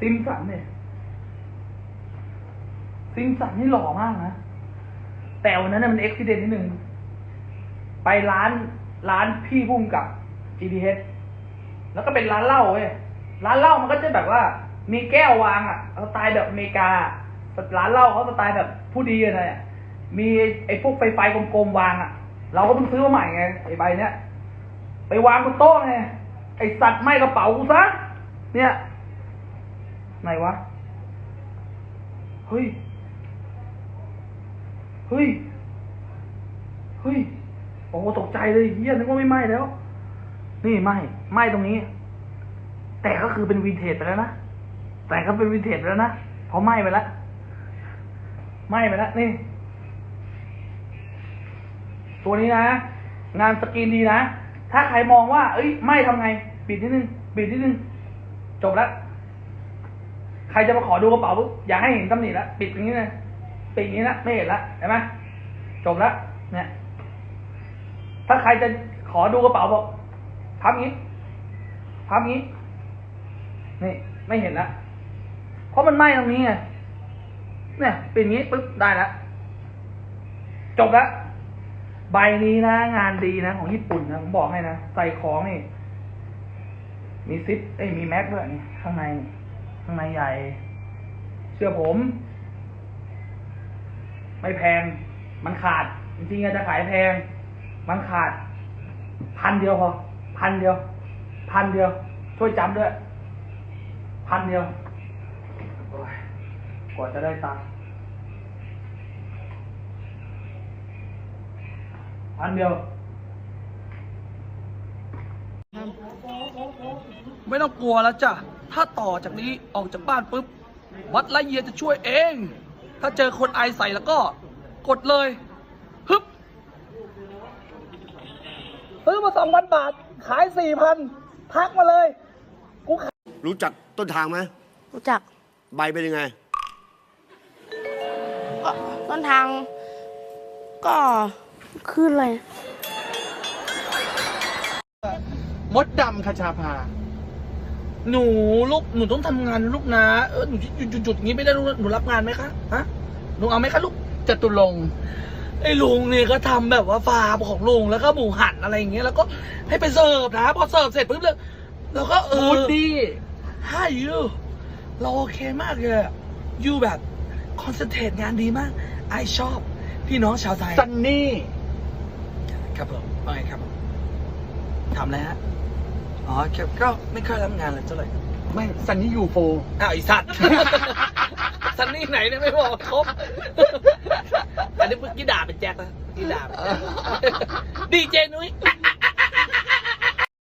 ซิมสันเนี่ย ซิมสันนี่หล่อมากนะ แต่วันนั้นน่ะมันเอ็กซิเดนนิดนึง ไปร้านร้านพี่พุ่มกับ GTH แล้วก็เป็นร้านเหล้าเว้ย ร้านเหล้ามันก็จะแบบว่า มีแก้ววางอะสไตล์แบบอเมริกา ร้านเหล้าเขาสไตล์แบบผู้ดีอะนะมีไอ้พวกไฟไฟกลมๆวางอะเราก็เพิ่งซื้อมาใหม่ไงไอ้ใบเนี้ย ไปวางบนโต๊ะไงไอ้สัตว์ไม่กระเป๋ากูซะเนี่ย ไหนวะ เฮ้ย เฮ้ย เฮ้ย โอ้ตกใจเลยเฮียนึกว่าไม่ไหม้แล้ว นี่ไหม้ไหม้ตรงนี้ แต่ก็คือเป็นวินเทจไปแล้วนะ แต่ก็เป็นวินเทจไปแล้วนะ เพราะไหม้ไปแล้ว ไหม้ไปแล้ว นี่ ตัวนี้นะ งานสกรีนดีนะ ถ้าใครมองว่า เอ้ย ไหม้ทำไง ปิดนิดนึง ปิดนิดนึง จบแล้ว ใครจะมาขอดูกระเป๋าปุ๊บอย่าให้เห็นตำหนิแล้วปิดอย่างนี้เลยปิดอย่างนี้นะไม่เห็นละเห็นไหมจบแล้วเนี่ย ถ้าใครจะขอดูกระเป๋าบอกพับงี้พับงี้นี่ไม่เห็นละเพราะมันไหม้ตรงนี้ไงเนี่ยปิดอย่างนี้ปุ๊บได้แล้วจบแล้วใบนี้นะ งานดีนะ ของญี่ปุ่นนะผมบอกให้นะใส่ของนี่ มีซิปเอ้ยมีแม็กด้วยนี่ข้างใน ข้างในใหญ่ เชื่อผม ไม่แพง มันขาด จริงๆจะขายแพง มันขาด พันเดียวพอพันเดียว พันเดียว ช่วยจำด้วย พันเดียวโอ้ยกว่าจะได้ตังค์พันเดียว ไม่ต้องกลัวแล้วจ้ะ ถ้าต่อจากนี้ออกจากบ้านปุ๊บ วัดละเอียดจะช่วยเอง ถ้าเจอคนไอใส่แล้วก็กดเลยฮึบซื้อมาสองพันบาท ขายสี่พันทักมาเลย กูขายรู้จักต้นทางไหมรู้จักใบเป็นยังไง ก็ต้นทาง ก็ขึ้นเลย มดดำคาชาพา หนูลูกหนูต้องทำงานลูกนะเออหนูหยุดหยุดหยุดอย่างนี้ไม่ได้ลูกหนูรับงานไหมคะฮะหนูเอาไหมคะลูกจตุรงค์ไอ้ลุงนี่ก็ทำแบบว่าฟาร์มของลุงแล้วก็หมูหันอะไรอย่างเงี้ยแล้วก็ให้ไปเสิร์ฟนะพอเสิร์ฟเสร็จปุ๊บเลยแล้วก็เออดีให้ยูเราโอเคมากเลยอะยูแบบคอนเซนเทรตงานดีมากไอชอบ พี่น้องชาวไทยซันนี่ ครับผมว่าไงครับผมทำแล้วฮะ อ๋อครับก็ไม่ค่อยรับงานเลยเท่าไหร่ไม่ซันนี่ยูโฟอ้าวไอีสัตว์ ซันนี่ไหนเนี่ยไม่บอกครบ อันนี้เมื่อกี้ด่าเป็นแจ็คนะเมื่อกี้ด่าเป็นแจ็คดีเจนุ้ย